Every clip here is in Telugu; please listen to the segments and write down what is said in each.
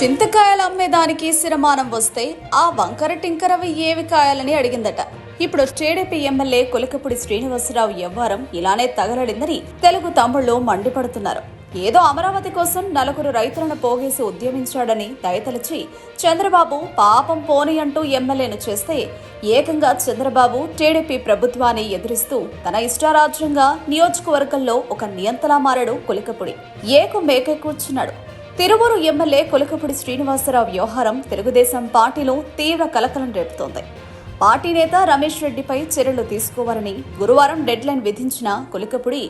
చింతకాయలు అమ్మేదానికి సిరమానం వస్తే ఆ వంకర టింకరవి ఏవి కాయాలని అడిగిందట. ఇప్పుడు టీడీపీ ఎమ్మెల్యే కొలికపూడి శ్రీనివాసరావు వ్యవహారం ఇలానే తగలడిందని తెలుగు తమ్ముళ్ళు మండిపడుతున్నారు. ఏదో అమరావతి కోసం నలుగురు రైతులను పోగేసి ఉద్యమించాడని దయతలిచి చంద్రబాబు పాపం పోని అంటూ ఎమ్మెల్యేను చేస్తే ఏకంగా చంద్రబాబు టీడీపీ ప్రభుత్వాన్ని ఎదురిస్తూ తన ఇష్టారాజ్యంగా నియోజకవర్గంలో ఒక నియంతలా మారాడు కొలికపుడి. ఏకు మేకే కూర్చున్నాడు తిరువూరు ఎమ్మెల్యే కొలకపూడి శ్రీనివాసరావు వ్యవహారం తెలుగుదేశం పార్టీలో తీవ్ర కలకలం రేపుతోంది. పార్టీ నేత రమేష్ రెడ్డిపై చర్యలు తీసుకోవాలని గురువారం డెడ్లైన్ విధించిన కొలికపుడి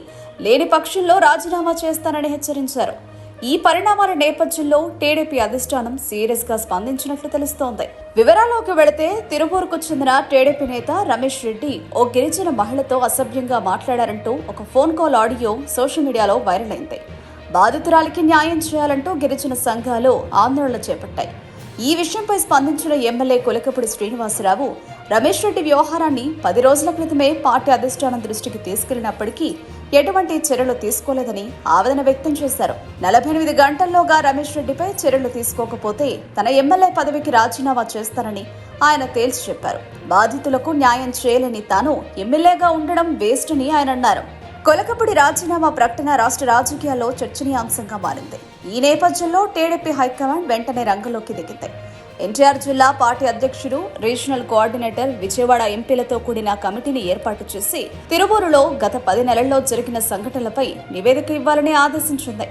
లేని పక్షంలో రాజీనామా చేస్తానని హెచ్చరించారు. ఈ పరిణామాల నేపథ్యంలో టీడీపీ అధిష్టానం సీరియస్గా స్పందించినట్లు తెలుస్తోంది. వివరాల్లోకి వెళితే తిరువూరుకు చెందిన టీడీపీ నేత రమేష్ రెడ్డి ఓ గిరిజన మహిళతో అసభ్యంగా మాట్లాడారంటూ ఒక ఫోన్ కాల్ ఆడియో సోషల్ మీడియాలో వైరల్ అయింది. బాధితురాలికి న్యాయం చేయాలంటూ గిరిజన సంఘాలు ఆందోళన చేపట్టాయి. ఈ విషయంపై స్పందించిన ఎమ్మెల్యే కొలకపూడి శ్రీనివాసరావు రమేష్ రెడ్డి వ్యవహారాన్ని పది రోజుల క్రితమే పార్టీ అధిష్టానం దృష్టికి తీసుకెళ్ళినప్పటికీ ఎటువంటి చర్యలు తీసుకోలేదని ఆవేదన వ్యక్తం చేశారు. నలభై ఎనిమిది గంటల్లోగా రమేష్ రెడ్డిపై చర్యలు తీసుకోకపోతే తన ఎమ్మెల్యే పదవికి రాజీనామా చేస్తానని ఆయన తేల్చి చెప్పారు. బాధితులకు న్యాయం చేయలేని తాను ఎమ్మెల్యేగా ఉండడం వేస్ట్ అని ఆయన అన్నారు. కొలకపూడి రాజీనామా ప్రకటన రాష్ట్ర రాజకీయాల్లో చర్చనీయాంశంగా మారింది. ఈ నేపథ్యంలో టీడీపీ హైకమాండ్ వెంటనే రంగంలోకి దిగింది. ఎన్టీఆర్ జిల్లా పార్టీ అధ్యక్షుడు రీజనల్ కోఆర్డినేటర్ విజయవాడ ఎంపీలతో కూడిన కమిటీని ఏర్పాటు చేసి తిరువూరులో గత పది నెలల్లో జరిగిన సంఘటనలపై నివేదిక ఇవ్వాలని ఆదేశించింది.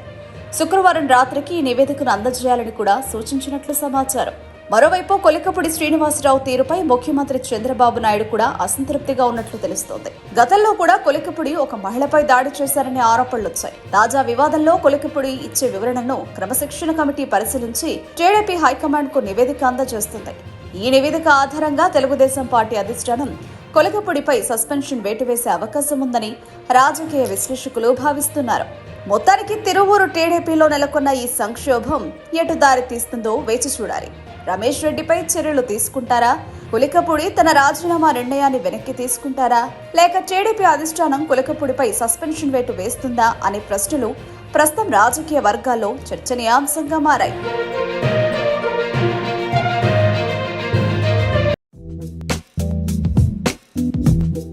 శుక్రవారం రాత్రికి ఈ నివేదికను అందజేయాలని కూడా సూచించినట్లు సమాచారం. మరోవైపు కొలికపూడి శ్రీనివాసరావు తీరుపై ముఖ్యమంత్రి చంద్రబాబు నాయుడు కూడా అసంతృప్తిగా ఉన్నట్లు తెలుస్తోంది. గతంలో కూడా కొలికపూడి ఒక మహిళపై దాడి చేశారనే ఆరోపణలు వచ్చాయి తాజా వివాదంలో కొలికపూడి ఇచ్చే వివరణను క్రమశిక్షణ కమిటీ పరిశీలించి టీడీపీ హైకమాండ్కు నివేదిక అందజేస్తుంది. ఈ నివేదిక ఆధారంగా తెలుగుదేశం పార్టీ అధిష్టానం కొలకపూడిపై సస్పెన్షన్ వేటు వేసే అవకాశం ఉందని రాజకీయ విశ్లేషకులు భావిస్తున్నారు. మొత్తానికి తిరువూరు టీడీపీలో నెలకొన్న ఈ సంక్షోభం ఎటు దారి తీస్తుందో వేచి చూడాలి. రమేష్ రెడ్డిపై చర్యలు తీసుకుంటారా? కులికపూడి తన రాజీనామా నిర్ణయాన్ని వెనక్కి తీసుకుంటారా? లేక టీడీపీ అధిష్టానం కులికపూడిపై సస్పెన్షన్ వేటు వేస్తుందా? అనే ప్రశ్నలు ప్రస్తుతం రాజకీయ వర్గాల్లో చర్చనీయాంశంగా మారాయి.